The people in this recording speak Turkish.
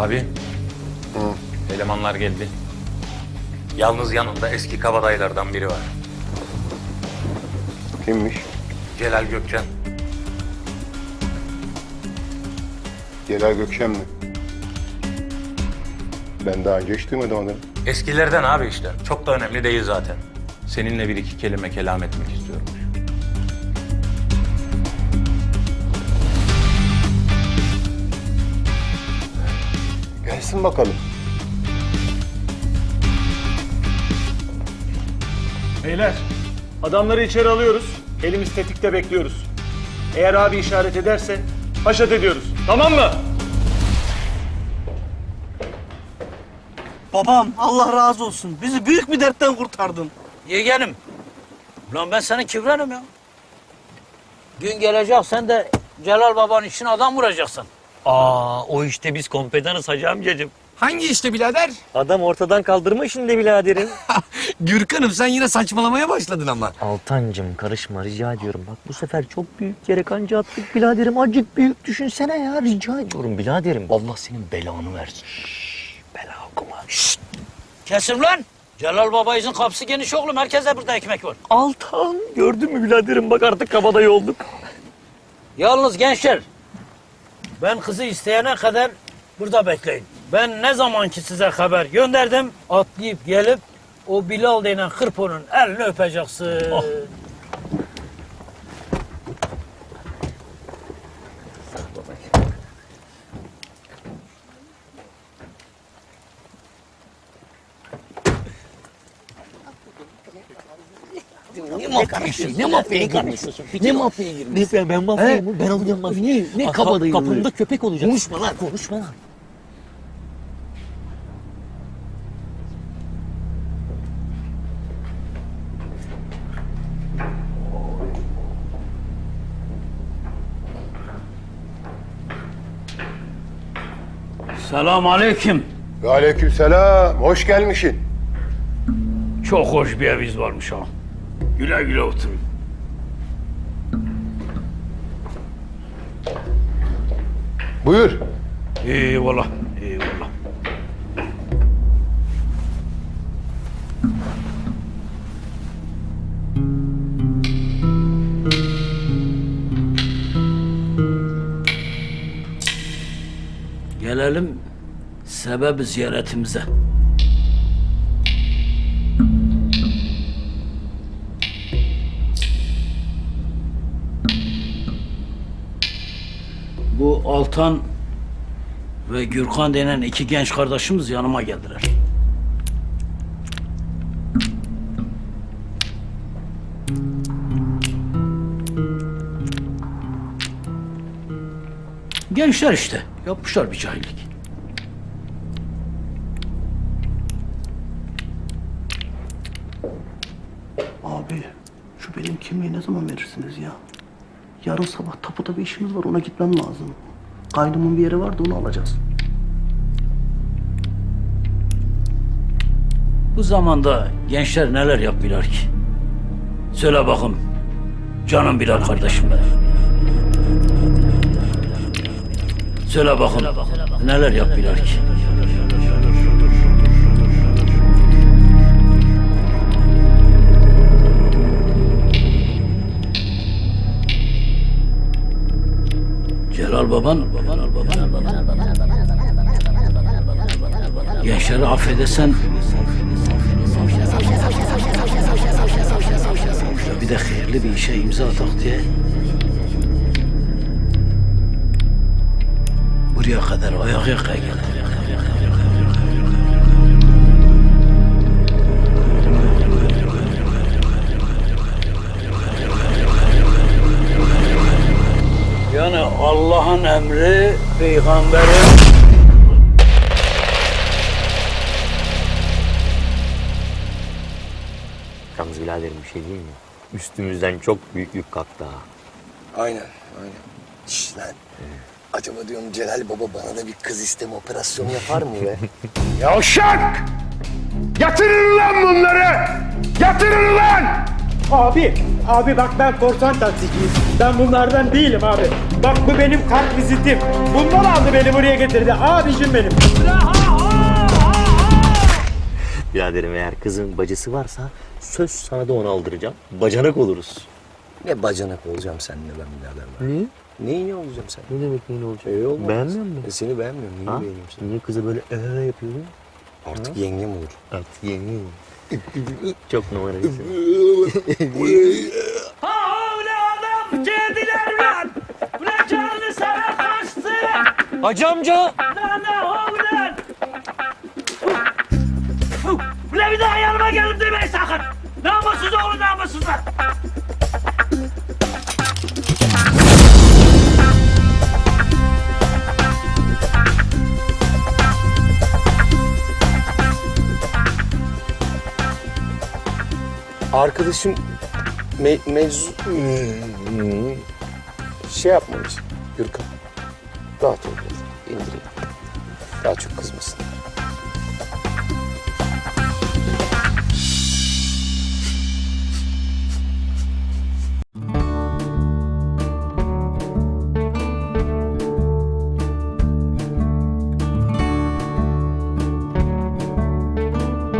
Abi. Elemanlar geldi. Yalnız yanında eski kabadayılardan biri var. Kimmiş? Celal Gökçen. Celal Gökşen mi? Ben daha önce hiç duymadım adını. Eskilerden abi işte. Çok da önemli değil zaten. Seninle bir iki kelime kelam etmek istiyorum. Gelsin bakalım. Beyler, adamları içeri alıyoruz. Elimiz tetikte bekliyoruz. Eğer abi işaret ederse haşat ediyoruz. Tamam mı? Babam Allah razı olsun. Bizi büyük bir dertten kurtardın. Yeğenim. Ulan ben senin kibrenim ya. Gün gelecek sen de Celal babanın için adam vuracaksın. Aa o işte biz kompedanız hacı amcacığım. Hangi işte birader? Adam ortadan kaldırma işinde biraderim. Gürkan'ım sen yine saçmalamaya başladın ama. Altancım karışma rica ediyorum. Bak bu sefer çok büyük yere kanca attık biraderim. Acık büyük düşünsene ya rica ediyorum biraderim. Allah senin belanı versin. Şşş, bela okuma. Şşt. Kesin lan. Celal babayızın kapısı geniş oğlum. Herkeste burada ekmek var. Altan gördün mü biraderim bak artık kabadayı olduk. Yalnız gençler. Ben kızı isteyene kadar burada bekleyin. Ben ne zamanki size haber gönderdim atlayıp gelip o Bilal denen hırponun elini öpeceksin. Ne mafya işi? Ne mafyaya girmişsin? Ne mafyaya girmişsin? Ne ben, ben mafyayım mı? Ben olacağım mafya. Ne, ne Aa, kabadayı Kapımda böyle? köpek olacak. Konuşma lan. Konuşma lan. Selam aleyküm. Ve aleykümselam. Hoş gelmişsin. Çok hoş bir eviz varmış ha. Güle güle oturun. Buyur. Eyvallah, eyvallah. Gelelim sebebi ziyaretimize. Bu Altan ve Gürkan denen iki genç kardeşimiz yanıma geldiler. Gençler işte. Yapmışlar bir cahillik. Abi şu benim kimliği ne zaman verirsiniz ya? Yarın sabah tapuda bir işimiz var ona gitmem lazım. Kaynımın bir yeri vardı onu alacağız. Bu zamanda gençler neler yapıyorlar ki? Söyle bakın. Canım Bilal kardeşim benim. Söyle bakın. Neler yapıyorlar ki? Celal baban, Celal baban, gençleri affedersen bir de hayırlı bir işe imza atak diye buraya kadar ayak yakaya geldi. Yani Allah'ın emri, peygamberin Yalnız biraderim bir şey diyeyim mi? Üstümüzden çok büyük yük kalktı ha. Aynen, aynen. Şş lan. Acaba diyorum Celal Baba bana da bir kız isteme operasyonu yapar mı be? Yavşak! Yatırın lan bunları! Yatırın lan! Abi, abi bak ben korsan taksiciyim. Ben bunlardan değilim abi. Bak bu benim kart vizitim. Bundan aldı beni buraya getirdi. Abicim benim. Biraderim eğer kızın bacısı varsa söz sana da onu aldıracağım. Bacanak oluruz. Ne bacanak olacağım seninle ben birader. Niye? Neyin olacağım sen? Ne demek neyin olacak? İyi olmaz. Beğenmiyor musun? E seni beğenmiyorum. Ha? beğeniyorum seni? Niye kızı böyle ee yapıyordun? Artık yengem olur. Artık yeni. Çok numarayısın. Ha ulan adam geldiler lan. Ulan canını sana kaçtı. Hacı amca! Lan ne ulan. Ulan bir daha yanıma gelin demeyin sakın. Namussuz oğlu namussuzlar. Arkadaşım me mevzu... Şey yapmamış Gürkan. Rahat ol biraz. Daha çok kızmasın.